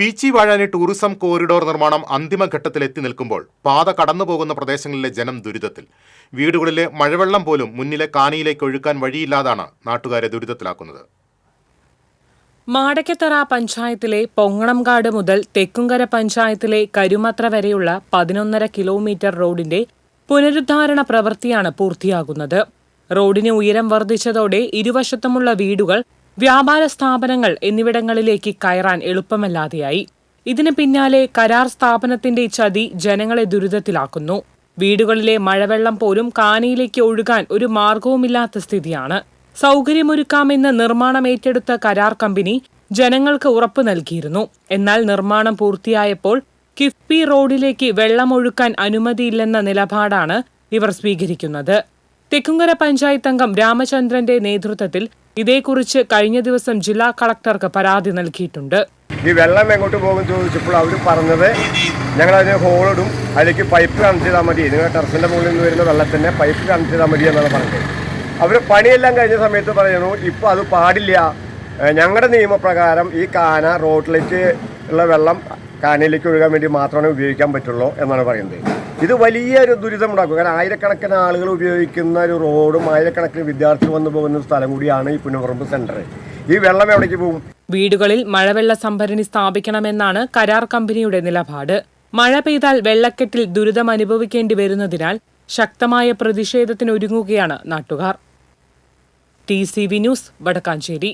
Peechi Vazhani tourism corridor നിർമ്മാണം അന്തിമഘട്ടത്തിൽ എത്തി നിൽക്കുമ്പോൾ പാത കടന്നുപോകുന്ന പ്രദേശങ്ങളിലെ ജനം ദുരിതത്തിൽ. വീടുകളിലെ മഴവെള്ളം പോലും മുന്നിലെ കാനിയിലേക്ക് ഒഴുക്കാൻ വഴിയില്ലാതാണ് നാട്ടുകാരെ ദുരിതത്തിലാക്കുന്നത്. മാടക്കത്തറ പഞ്ചായത്തിലെ പൊങ്ങണംകാട് മുതൽ തെക്കുംകര പഞ്ചായത്തിലെ കരുമത്ര വരെയുള്ള പതിനൊന്നര കിലോമീറ്റർ റോഡിന്റെ പുനരുദ്ധാരണ പ്രവൃത്തിയാണ് പൂർത്തിയാകുന്നത്. റോഡിന് ഉയരം വർദ്ധിച്ചതോടെ ഇരുവശത്തുമുള്ള വീടുകൾ വ്യാപാര സ്ഥാപനങ്ങൾ എന്നിവിടങ്ങളിലേക്ക് കയറാൻ എളുപ്പമല്ലാതെയായി. ഇതിന് പിന്നാലെ കരാർ സ്ഥാപനത്തിന്റെ ചതി ജനങ്ങളെ ദുരിതത്തിലാക്കുന്നു. വീടുകളിലെ മഴവെള്ളം പോലും കാനയിലേക്ക് ഒഴുകാൻ ഒരു മാർഗവുമില്ലാത്ത സ്ഥിതിയാണ്. സൗകര്യമൊരുക്കാമെന്ന് നിർമ്മാണം ഏറ്റെടുത്ത കരാർ കമ്പനി ജനങ്ങൾക്ക് ഉറപ്പ് നൽകിയിരുന്നു. എന്നാൽ നിർമ്മാണം പൂർത്തിയായപ്പോൾ കിഫ്ബി റോഡിലേക്ക് വെള്ളമൊഴുക്കാൻ അനുമതിയില്ലെന്ന നിലപാടാണ് ഇവർ സ്വീകരിക്കുന്നത്. തെക്കുംകര പഞ്ചായത്ത് അംഗം രാമചന്ദ്രന്റെ നേതൃത്വത്തിൽ ഇതേക്കുറിച്ച് കഴിഞ്ഞ ദിവസം ജില്ലാ കളക്ടർക്ക് പരാതി നൽകിയിട്ടുണ്ട്. ഈ വെള്ളം എങ്ങോട്ട് പോകും ചോദിച്ചപ്പോൾ അവർ പറഞ്ഞത് ഞങ്ങൾ അതിന് ഹോളിടും അതിലേക്ക് പൈപ്പ് കണക്ട് ചെയ്താൽ മതി. നിങ്ങളുടെ ടെറസിന്റെ മുകളിൽ നിന്ന് വരുന്ന വെള്ളത്തിന്റെ പൈപ്പ് കണക്ട് ചെയ്താൽ മതി എന്നാണ് പറഞ്ഞത്. അവർ പണിയെല്ലാം കഴിഞ്ഞ സമയത്ത് പറയണു ഇപ്പോൾ അത് പാടില്ല. ഞങ്ങളുടെ നിയമപ്രകാരം ഈ കാന റോഡിലേക്ക് ഉള്ള വെള്ളം കാനയിലേക്ക് ഒഴുകാൻ വേണ്ടി മാത്രമേ ഉപയോഗിക്കാൻ പറ്റുള്ളൂ എന്നാണ് പറയുന്നത്. ഇത് വലിയൊരു ദുരിതമുണ്ടാക്കും കാരണം ആയിരക്കണക്കിന് ആളുകൾ ഉപയോഗിക്കുന്ന ഒരു റോഡും ആയിരക്കണക്കിന് വിദ്യാർത്ഥികൾ വന്നു പോകുന്ന സ്ഥലം കൂടിയാണ് ഈ പുനഃപറമ്പ് സെന്റർ ഈ വെള്ളം എവിടേക്ക് പോകും? വീടുകളിൽ മഴവെള്ള സംഭരണി സ്ഥാപിക്കണമെന്നാണ് കരാർ കമ്പനിയുടെ നിലപാട്. മഴ പെയ്താൽ വെള്ളക്കെട്ടിൽ ദുരിതം അനുഭവിക്കേണ്ടി വരുന്നതിനാൽ ശക്തമായ പ്രതിഷേധത്തിനൊരുങ്ങുകയാണ് നാട്ടുകാർ. T C V news Vadakkanchery.